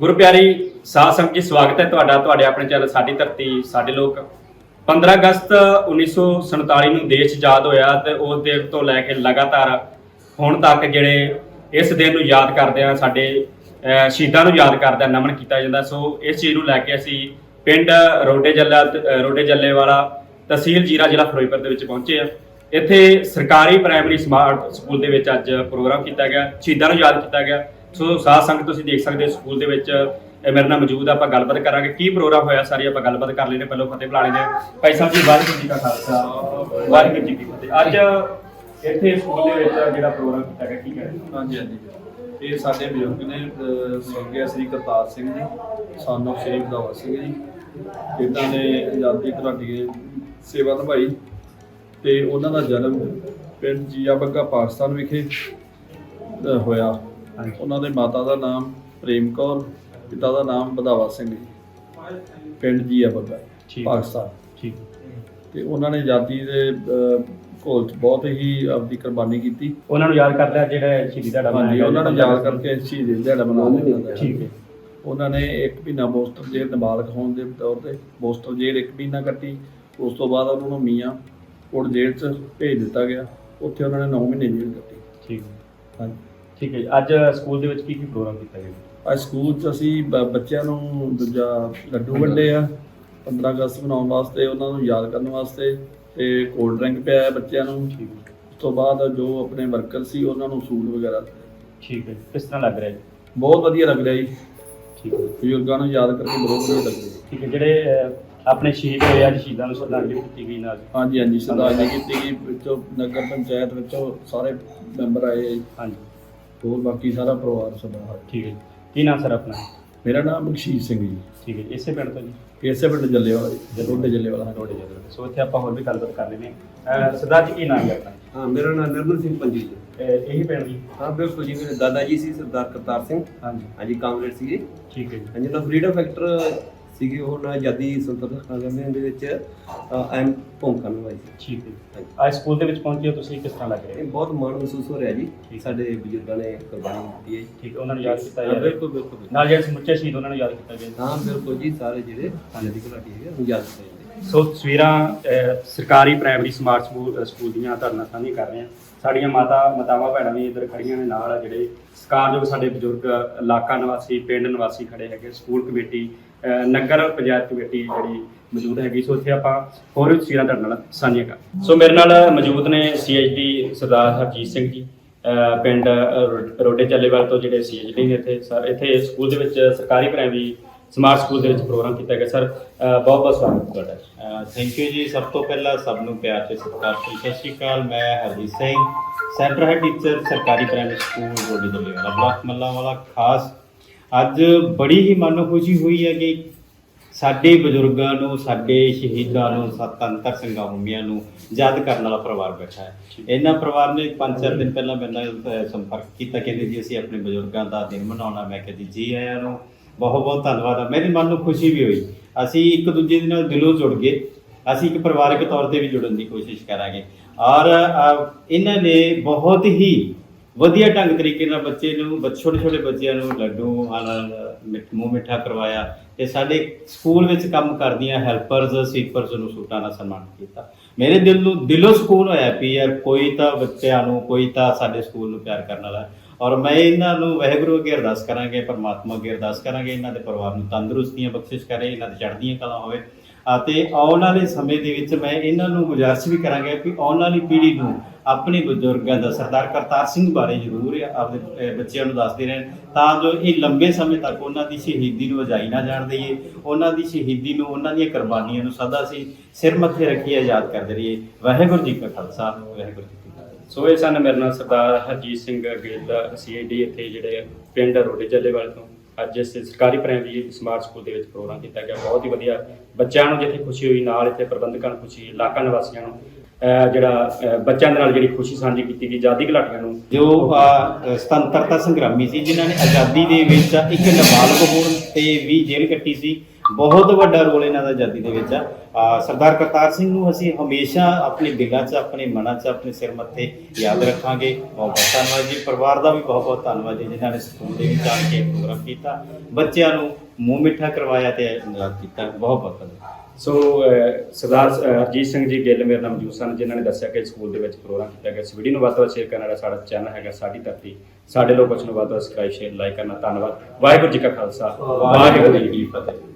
ਗੁਰੂ ਪਿਆਰੀ ਸਾਧ ਸੰਗਤ ਜੀ, ਸਵਾਗਤ ਹੈ ਤੁਹਾਡਾ, ਤੁਹਾਡੇ ਆਪਣੇ ਚੈਨਲ ਸਾਡੀ ਧਰਤੀ, ਸਾਡੇ ਲੋਕ। 15 ਅਗਸਤ 1947 ਨੂੰ ਦੇਸ਼ ਆਜ਼ਾਦ ਹੋਇਆ ਤੇ ਉਸ ਦਿਨ ਤੋਂ ਲੈ ਕੇ ਲਗਾਤਾਰ ਹੁਣ ਤੱਕ ਜਿਹੜੇ ਇਸ ਦਿਨ ਨੂੰ ਯਾਦ ਕਰਦੇ ਆ ਸਾਡੇ ਸ਼ਹੀਦਾਂ ਨੂੰ ਯਾਦ ਕਰਦੇ ਆ ਨਮਨ ਕੀਤਾ ਜਾਂਦਾ। ਸੋ ਇਸ ਚੀਜ਼ ਨੂੰ ਲੈ ਕੇ ਅਸੀਂ ਪਿੰਡ ਰੋਡੇ ਜੱਲਾ ਰੋਡੇ ਜੱਲੇ ਵਾਲਾ ਤਹਿਸੀਲ ਜੀਰਾ ਜ਼ਿਲ੍ਹਾ ਫਿਰੋਜ਼ਪੁਰ ਦੇ ਵਿੱਚ ਪਹੁੰਚੇ ਆ ਇੱਥੇ ਸਰਕਾਰੀ ਪ੍ਰਾਇਮਰੀ ਸਮਾਰਟ ਸਕੂਲ ਦੇ ਵਿੱਚ ਅੱਜ ਪ੍ਰੋਗਰਾਮ ਕੀਤਾ ਗਿਆ, ਸ਼ਹੀਦਾਂ ਨੂੰ ਯਾਦ ਕੀਤਾ ਗਿਆ। ਸੋ ਸਾਧ ਸੰਗਤ ਤੁਸੀਂ ਦੇਖ ਸਕਦੇ ਹੋ ਸਕੂਲ ਦੇ ਵਿੱਚ ਇਹ ਮੇਰੇ ਨਾਲ ਮੌਜੂਦ ਆ ਆਪਾਂ ਗੱਲਬਾਤ ਕਰਾਂਗੇ। ਕੀ ਪ੍ਰੋਗਰਾਮ ਹੋਇਆ? ਸਾਰੀ ਆਪਾਂ ਗੱਲਬਾਤ ਕਰ ਲੈਣੇ ਪਹਿਲਾਂ ਫਤਿਹ ਬੁਲਾ ਲੈਣੇ ਭਾਈ ਸਾਹਿਬ ਜੀ ਵਾਹਿਗੁਰੂ ਜੀ ਕਾ ਖਾਲਸਾ। ਵਾਹਿਗੁਰੂ ਜੀ ਕੀ ਫਤਿਹ। ਅੱਜ ਇੱਥੇ ਸਕੂਲ ਦੇ ਵਿੱਚ ਜਿਹੜਾ ਪ੍ਰੋਗਰਾਮ ਕੀਤਾ ਗਿਆ ਕੀ ਕਹਿਣਾ? ਹਾਂਜੀ ਹਾਂਜੀ। ਇਹ ਸਾਡੇ ਬਜ਼ੁਰਗ ਨੇ ਅਹ, ਸਵਰਗੀਆ ਸ੍ਰੀ ਕਰਤਾਰ ਸਿੰਘ ਜੀ ਸਾਨੂੰ ਸ੍ਰੀ ਵਧਾਵਾ ਸਿੰਘ ਜੀ ਇਹਨਾਂ ਨੇ ਆਜ਼ਾਦੀ ਘੁਲਾਟੀ ਸੇਵਾ ਨਿਭਾਈ। ਤੇ ਉਹਨਾਂ ਦਾ ਜਨਮ ਪਿੰਡ ਜੀਆ ਬੱਗਾ ਪਾਕਿਸਤਾਨ ਵਿਖੇ ਹੋਇਆ। ਉਹਨਾਂ ਦੇ ਮਾਤਾ ਦਾ ਨਾਮ ਪ੍ਰੇਮ ਕੌਰ ਪਿਤਾ ਦਾ ਨਾਮ ਵਧਾਵਾ ਸਿੰਘ ਜੀ। ਪਿੰਡ ਜੀਆ ਬੱਗਾ ਠੀਕ। ਪਾਕਿਸਤਾਨ। ਠੀਕ ਤੇ ਉਹਨਾਂ ਨੇ ਆਜ਼ਾਦੀ ਦੇ 'ਚ ਬਹੁਤ ਹੀ ਆਪਦੀ ਕੁਰਬਾਨੀ ਕੀਤੀ। ਉਹਨਾਂ ਨੂੰ ਯਾਦ ਕਰਦਾ ਜਿਹੜਾ ਸ਼ਹੀਦੀ ਦਾ ਹਾਂਜੀ ਉਹਨਾਂ ਨੂੰ ਯਾਦ ਕਰਕੇ ਸ਼ਹੀਦੀ ਦਿਹਾੜਾ ਮਨਾਉਂਦੇ ਹਾਂ। ਠੀਕ ਹੈ ਉਹਨਾਂ ਨੇ ਇੱਕ ਮਹੀਨਾ ਬੋਸਟਰ ਜੇਲ੍ਹ ਨਾਬਾਲਗ ਹੋਣ ਦੇ ਤੌਰ ਤੇ ਬੋਸਟਰ ਜੇਲ੍ਹ ਇੱਕ ਮਹੀਨਾ ਕੱਟੀ। ਉਸ ਤੋਂ ਬਾਅਦ ਉਹਨਾਂ ਨੂੰ ਮੀਆਂ ਕੋਟ ਜੇਲ੍ਹ 'ਚ ਭੇਜ ਦਿੱਤਾ ਗਿਆ। ਉੱਥੇ ਉਹਨਾਂ ਨੇ 9 ਮਹੀਨੇ ਜੇਲ੍ਹ ਕੱਟੀ। ਠੀਕ ਹਾਂਜੀ। ਠੀਕ ਹੈ ਜੀ। ਅੱਜ ਸਕੂਲ ਦੇ ਵਿੱਚ ਕੀ ਕੀ ਪ੍ਰੋਗਰਾਮ ਕੀਤਾ ਗਿਆ? ਅੱਜ ਸਕੂਲ 'ਚ ਅਸੀਂ ਬ- ਬੱਚਿਆਂ ਨੂੰ ਦੂਜਾ ਲੱਡੂ ਵੰਡੇ ਆ। 15 ਅਗਸਤ ਮਨਾਉਣ ਵਾਸਤੇ ਉਹਨਾਂ ਨੂੰ ਯਾਦ ਕਰਨ ਵਾਸਤੇ ਤੇ ਕੋਲਡ ਡਰਿੰਕ ਪਿਆਇਆ ਬੱਚਿਆਂ ਨੂੰ। ਠੀਕ ਹੈ। ਉਸ ਤੋਂ ਬਾਅਦ ਜੋ ਆਪਣੇ ਵਰਕਰ ਸੀ ਉਹਨਾਂ ਨੂੰ ਸੂਟ ਵਗੈਰਾ। ਠੀਕ ਹੈ। ਕਿਸ ਤਰ੍ਹਾਂ ਲੱਗ ਰਿਹਾ ਜੀ? ਬਹੁਤ ਵਧੀਆ ਲੱਗ ਰਿਹਾ ਜੀ। ਠੀਕ ਹੈ। ਬਜ਼ੁਰਗਾਂ ਨੂੰ ਯਾਦ ਕਰਕੇ ਬਹੁਤ ਵਧੀਆ ਲੱਗ ਰਿਹਾ। ਠੀਕ ਹੈ। ਜਿਹੜੇ ਅਹ, ਆਪਣੇ ਸ਼ਹੀਦ ਹੋਏ ਅੱਜ ਸ਼ਹੀਦਾਂ ਨੂੰ ਸ਼ਰਧਾਂਜਲੀ ਦਿੱਤੀ ਗਈ ਨਾਲ। ਹਾਂਜੀ ਹਾਂਜੀ ਸਰਦਾਰਜੀ ਕੀਤੀ ਗਈ। ਵਿੱਚੋਂ ਨਗਰ ਪੰਚਾਇਤ ਵਿੱਚੋਂ ਸਾਰੇ ਮੈਂਬਰ ਆਏ ਆ ਜੀ। ਹਾਂਜੀ। ਹੋਰ ਬਾਕੀ ਸਾਰਾ ਪਰਿਵਾਰ ਸਾਡਾ ਠੀਕ ਹੈ ਜੀ। ਕੀ ਨਾਮ ਸਰ ਆਪਣਾ? ਮੇਰਾ ਨਾਮ ਬਖਸ਼ੀਸ਼ ਸਿੰਘ ਜੀ। ਠੀਕ ਹੈ ਜੀ। ਇਸੇ ਪਿੰਡ ਤੋਂ ਜੀ? ਇਸੇ ਪਿੰਡ ਜੱਲੇ ਵਾਲਾ ਜੀ ਰੋਡੇ ਜੱਲੇ ਵਾਲਾ ਰੋਡੇ ਜੱਲੇ ਸੋ ਇੱਥੇ ਆਪਾਂ ਹੋਰ ਵੀ ਗੱਲਬਾਤ ਕਰ ਲੈਨੇ ਅਹ, ਸਰਦਾਰ ਜੀ ਕੀ ਨਾਮ ਹੈ ਆਪਣਾ? ਹਾਂ ਮੇਰਾ ਨਾਮ ਨਿਰਮਲ ਸਿੰਘ ਪੰਜੀ ਜੀ। ਅਹ, ਇਹੀ ਪਿੰਡ ਜੀ? ਹਾਂ ਬਿਲਕੁਲ ਜੀ ਮੇਰੇ ਦਾਦਾ ਜੀ ਸੀ ਸਰਦਾਰ ਕਰਤਾਰ ਸਿੰਘ। ਹਾਂਜੀ। ਹਾਂਜੀ ਕਾਮਰੇਡ ਸੀਗੇ ਠੀਕ ਹੈ ਜੀ। ਹਾਂਜੀ ਨਾ ਫਰੀडम ਫੈਕਟਰ ਸੀਗੇ ਉਹ ਨਾ ਆਜ਼ਾਦੀ ਸੰਤਲਨ ਸੰਗਰਾਮ ਦੇ ਵਿੱਚ ਭੂਮਿਕਾ ਨਿਭਾਈ ਸੀ। ਠੀਕ ਹੈ। ਅੱਜ ਸਕੂਲ ਦੇ ਵਿੱਚ ਪਹੁੰਚੇ ਹੋ ਤੁਸੀਂ ਕਿਸ ਤਰ੍ਹਾਂ ਲੱਗ ਰਿਹਾ? ਇਹ ਬਹੁਤ ਮਾਣ ਮਹਿਸੂਸ ਹੋ ਰਿਹਾ ਜੀ। ਸਾਡੇ ਬਜ਼ੁਰਗਾਂ ਨੇ ਕੁਰਬਾਨੀ ਦਿੱਤੀ ਹੈ। ਠੀਕ ਹੈ ਉਹਨਾਂ ਨੂੰ ਯਾਦ ਕੀਤਾ ਜਾ ਰਿਹਾ ਬਿਲਕੁਲ ਬਿਲਕੁਲ ਨਾਲ ਜਿਹੜੇ ਸਮੁੱਚੇ ਸ਼ਹੀਦ ਉਹਨਾਂ ਨੂੰ ਯਾਦ ਕੀਤਾ ਗਿਆ ਹਾਂ ਬਿਲਕੁਲ ਜੀ ਸਾਰੇ ਜਿਹੜੇ ਆਜ਼ਾਦੀ ਘੁਲਾਟੀ ਹੈਗੇ ਉਹਨੂੰ ਯਾਦ ਕੀਤਾ ਜਾਂਦਾ ਸੋ ਤਸਵੀਰਾਂ ਸਰਕਾਰੀ ਪ੍ਰਾਇਮਰੀ ਸਮਾਰਟ ਸਕੂਲ ਸਕੂਲ ਦੀਆਂ ਧਰਨਾ ਸਾਂਝੀਆਂ ਕਰ ਰਹੇ ਹਾਂ। ਸਾਡੀਆਂ ਮਾਤਾ, ਮਾਤਾਵਾਂ, ਭੈਣਾਂ ਵੀ ਇੱਧਰ ਖੜੀਆਂ ਨੇ ਨਾਲ ਜਿਹੜੇ ਸਕਾਰਯੋਗ ਸਾਡੇ ਬਜ਼ੁਰਗ ਇਲਾਕਾ ਨਿਵਾਸੀ, ਪਿੰਡ ਨਿਵਾਸੀ ਖੜੇ ਹੈਗੇ, ਸਕੂਲ ਕਮੇਟੀ ਨਗਰ ਪੰਚਾਇਤ ਕਮੇਟੀ ਜਿਹੜੀ ਮੌਜੂਦ ਹੈਗੀ, ਸੋ ਇੱਥੇ ਆਪਾਂ ਹੋਰ ਵੀ ਤਸਵੀਰਾਂ ਤੁਹਾਡੇ ਨਾਲ ਸਾਂਝੀਆਂ ਕਰ ਸੋ ਮੇਰੇ ਨਾਲ ਮੌਜੂਦ ਨੇ ਸੀਐਚਡੀ ਸਰਦਾਰ ਹਰਜੀਤ ਸਿੰਘ ਜੀ ਪਿੰਡ ਰੋ- ਰੋਡੇ ਚੱਲੇਵਾਲ ਤੋਂ ਜਿਹੜੇ ਸੀਐਚਡੀ ਨੇ ਇੱਥੇ ਸਰ ਇੱਥੇ ਸਕੂਲ ਦੇ ਵਿੱਚ ਸਰਕਾਰੀ ਪ੍ਰਾਇਮਰੀ ਸਮਾਰਟ ਸਕੂਲ ਦੇ ਵਿੱਚ ਪ੍ਰੋਗਰਾਮ ਕੀਤਾ ਗਿਆ। ਸਰ ਬਹੁਤ ਬਹੁਤ ਸਵਾਗਤ ਤੁਹਾਡਾ। ਥੈਂਕ ਯੂ ਜੀ। ਸਭ ਤੋਂ ਪਹਿਲਾਂ ਸਭ ਨੂੰ ਪਿਆਰ ਤੇ ਸਤਿਕਾਰ ਸਤਿ ਸ਼੍ਰੀ ਅਕਾਲ। ਮੈਂ Harjeet Singh centre head teacher ਸਰਕਾਰੀ ਪ੍ਰਾਇਮਰੀ ਸਕੂਲ ਰੋਡੀ ਦੇ ਵਾਲਾ ਬਲਾਕ ਮੱਲਾ ਵਾਲਾ ਖਾਸ ਅੱਜ ਬੜੀ ਹੀ ਮਨ ਖੁਸ਼ੀ ਹੋਈ ਹੈ ਕਿ ਸਾਡੇ ਬਜ਼ੁਰਗਾਂ ਨੂੰ ਸਾਡੇ ਸ਼ਹੀਦਾਂ ਨੂੰ ਸਤੰਤਰ ਸੰਗਰਾਮੀਆਂ ਨੂੰ ਯਾਦ ਕਰਨ ਵਾਲਾ ਪਰਿਵਾਰ ਬੈਠਾ ਹੈ। ਇਹਨਾਂ ਪਰਿਵਾਰ ਨੇ ਪੰਜ ਚਾਰ ਦਿਨ ਪਹਿਲਾਂ ਮੇਰੇ ਨਾਲ ਸੰਪਰਕ ਕੀਤਾ। ਕਹਿੰਦੇ ਜੀ ਅਸੀਂ ਆਪਣੇ ਬਜ਼ੁਰਗਾਂ ਦਾ ਦਿਨ ਮਨਾਉਣਾ। ਮੈਂ ਕਿਹਾ ਜੀ ਜੀ ਆਇਆਂ ਨੂੰ। ਬਹੁਤ ਬਹੁਤ ਧੰਨਵਾਦ। ਆ ਮੇਰੇ ਮਨ ਨੂੰ ਖੁਸ਼ੀ ਵੀ ਹੋਈ। ਅਸੀਂ ਇੱਕ ਦੂਜੇ ਦੇ ਨਾਲ ਦਿਲੋਂ ਜੁੜ ਗਏ। ਅਸੀਂ ਇੱਕ ਪਰਿਵਾਰਕ ਤੌਰ ਤੇ ਵੀ ਜੁੜਨ ਦੀ ਕੋਸ਼ਿਸ਼ ਕਰਾਂਗੇ। ਔਰ ਇਹਨਾਂ ਨੇ ਬਹੁਤ ਹੀ ਵਧੀਆ ਢੰਗ ਤਰੀਕੇ ਨਾਲ ਬੱਚੇ ਨੂੰ ਬੱਚ- ਛੋਟੇ ਛੋਟੇ ਬੱਚਿਆਂ ਨੂੰ ਲੱਡੂ ਨਾਲ ਮਿੱਠ, ਮੂੰਹ ਮਿੱਠਾ ਕਰਵਾਇਆ ਤੇ ਸਾਡੇ ਸਕੂਲ ਵਿੱਚ ਕੰਮ ਕਰਦੀਆਂ ਹੈਲਪਰਸ, ਸੀਪਰਸ ਨੂੰ ਸੂਟਾਂ ਨਾਲ ਸਨਮਾਨਿਤ ਕੀਤਾ। ਮੇਰੇ ਦਿਲ ਨੂੰ, ਦਿਲੋਂ ਸਕੂਨ ਹੋਇਆ ਵੀ ਯਾਰ ਕੋਈ ਤਾਂ ਬੱਚਿਆਂ ਨੂੰ, ਕੋਈ ਤਾਂ ਸਾਡੇ ਸਕੂਲ ਨੂੰ ਪਿਆਰ ਕਰਨ ਵਾਲਾ। ਔਰ ਮੈਂ ਇਹਨਾਂ ਨੂੰ ਵਾਹਿਗੁਰੂ ਅੱਗੇ ਅਰਦਾਸ ਕਰਾਂਗੇ, ਪਰਮਾਤਮਾ ਅੱਗੇ ਅਰਦਾਸ ਕਰਾਂਗੇ, ਇਹਨਾਂ ਦੇ ਪਰਿਵਾਰ ਨੂੰ ਤੰਦਰੁਸਤੀਆਂ ਬਖਸ਼ਿਸ਼ ਕਰੇ, ਇਹਨਾਂ ਦੇ ਚੜ੍ਹਦੀਆਂ ਕਲਾ ਹੋਵੇ। ਅਤੇ ਆਉਣ ਵਾਲੇ ਸਮੇਂ ਦੇ ਵਿੱਚ ਮੈਂ ਇਹਨਾਂ ਨੂੰ ਗੁਜ਼ਾਰਿਸ਼ ਵੀ ਕਰਾਂਗਾ ਕਿ ਆਉਣ ਵਾਲੀ ਪੀੜ੍ਹੀ ਨੂੰ ਆਪਣੇ ਬਜ਼ੁਰਗਾਂ ਦਾ ਸਰਦਾਰ ਕਰਤਾਰ ਸਿੰਘ ਬਾਰੇ ਜ਼ਰੂਰ ਆਪਦੇ ਬੱਚਿਆਂ ਨੂੰ ਦੱਸਦੇ ਰਹਿਣ, ਤਾਂ ਜੋ ਇਹ ਲੰਬੇ ਸਮੇਂ ਤੱਕ ਉਹਨਾਂ ਦੀ ਸ਼ਹੀਦੀ ਨੂੰ ਅਜਾਈ ਨਾ ਜਾਣ ਦਈਏ, ਉਹਨਾਂ ਦੀ ਸ਼ਹੀਦੀ ਨੂੰ, ਉਹਨਾਂ ਦੀਆਂ ਕੁਰਬਾਨੀਆਂ ਨੂੰ ਸਦਾ ਅਸੀਂ ਸਿਰ ਮੱਥੇ ਰੱਖੀਏ ਯਾਦ ਕਰਦੇ ਰਹੀਏ। ਵਾਹਿਗੁਰੂ ਜੀ ਕਾ ਖਾਲਸਾ, ਵਾਹਿਗੁਰੂ ਜੀ ਸੋ ਇਹ ਸਨ ਮੇਰੇ ਨਾਲ ਸਰਦਾਰ ਹਰਜੀਤ ਸਿੰਘ ਗਿੱਲ ਸੀਆਈਡੀ ਇੱਥੇ ਜਿਹੜੇ ਪਿੰਡ ਰੋਡੇ ਜੱਲੇਵਾਲ ਤੋਂ। ਅੱਜ ਸਰਕਾਰੀ ਪ੍ਰਾਇਮਰੀ ਸਮਾਰਟ ਸਕੂਲ ਦੇ ਵਿੱਚ ਪ੍ਰੋਗਰਾਮ ਕੀਤਾ ਗਿਆ। ਬਹੁਤ ਹੀ ਵਧੀਆ ਬੱਚਿਆਂ ਨੂੰ ਜਿੱਥੇ ਖੁਸ਼ੀ ਹੋਈ, ਨਾਲ ਇੱਥੇ ਪ੍ਰਬੰਧਕਾਂ ਨੂੰ ਖੁਸ਼ੀ ਇਲਾਕਾ ਨਿਵਾਸੀਆਂ ਨੂੰ ਜਿਹੜਾ ਬੱਚਿਆਂ ਦੇ ਨਾਲ ਜਿਹੜੀ ਖੁਸ਼ੀ ਸਾਂਝੀ ਕੀਤੀ ਗਈ, ਆਜ਼ਾਦੀ ਘਲਾਟੀਆਂ ਨੂੰ। ਜੋ ਸੁਤੰਤਰਤਾ ਸੰਗਰਾਮੀ ਸੀ, ਜਿਨ੍ਹਾਂ ਨੇ ਆਜ਼ਾਦੀ ਦੇ ਵਿੱਚ ਇੱਕ ਨਾਬਾਲਗ ਹੋਣ ਤੇ ਵੀ ਜੇਲ੍ਹ ਕੱਟੀ ਸੀ ਬਹੁਤ ਵੱਡਾ ਰੋਲ ਇਹਨਾਂ ਦਾ ਆਜ਼ਾਦੀ ਦੇ ਵਿੱਚ ਆ। ਸਰਦਾਰ ਕਰਤਾਰ ਸਿੰਘ ਨੂੰ ਅਸੀਂ ਹਮੇਸ਼ਾ ਆਪਣੇ ਦਿਲਾਂ 'ਚ ਆਪਣੇ ਮਨਾਂ 'ਚ ਆਪਣੇ ਸਿਰ ਮੱਥੇ ਯਾਦ ਰੱਖਾਂਗੇ। ਬਹੁਤ ਬਹੁਤ ਧੰਨਵਾਦ ਜੀ। ਪਰਿਵਾਰ ਦਾ ਵੀ ਬਹੁਤ ਬਹੁਤ ਧੰਨਵਾਦ ਜੀ ਜਿਨ੍ਹਾਂ ਨੇ ਸਕੂਲ ਦੇ ਵਿੱਚ ਆ ਕੇ ਪ੍ਰੋਗਰਾਮ ਕੀਤਾ। ਬੱਚਿਆਂ ਨੂੰ ਮੂੰਹ ਮਿੱਠਾ ਕਰਵਾਇਆ ਤੇ ਆਜ਼ਾਦ ਕੀਤਾ। ਬਹੁਤ ਬਹੁਤ ਧੰਨਵਾਦ। ਸੋ ਸਰਦਾਰ ਅਹ, ਹਰਜੀਤ ਸਿੰਘ ਜੀ ਗਿੱਲ ਮੇਰੇ ਨਾਲ ਮੌਜੂਦ ਸਨ ਜਿਨ੍ਹਾਂ ਨੇ ਦੱਸਿਆ ਕਿ ਸਕੂਲ ਦੇ ਵਿੱਚ ਪ੍ਰੋਗਰਾਮ ਕੀਤਾ ਗਿਆ। ਇਸ ਵੀਡੀਓ ਨੂੰ ਵੱਧ ਤੋਂ ਵੱਧ ਸ਼ੇਅਰ ਕਰਨ ਵਾਲਾ ਸਾਡਾ ਚੈਨਲ ਹੈਗਾ ਸਾਡੀ ਧਰਤੀ। ਸਾਡੇ ਲੋਕ ਕੁਝ ਨੂੰ ਵੱਧ ਤੋਂ ਵੱਧ ਸਬਸਕ੍ਰਾਈਬ ਸ਼ੇਅਰ ਲਾਈਕ ਕਰਨਾ ਧੰਨਵਾਦ। ਵਾਹਿਗੁਰੂ ਜੀ ਕਾ ਖਾਲਸਾ। ਵਾਹਿਗੁਰੂ ਜੀ ਕੀ ਫਤਿਹ।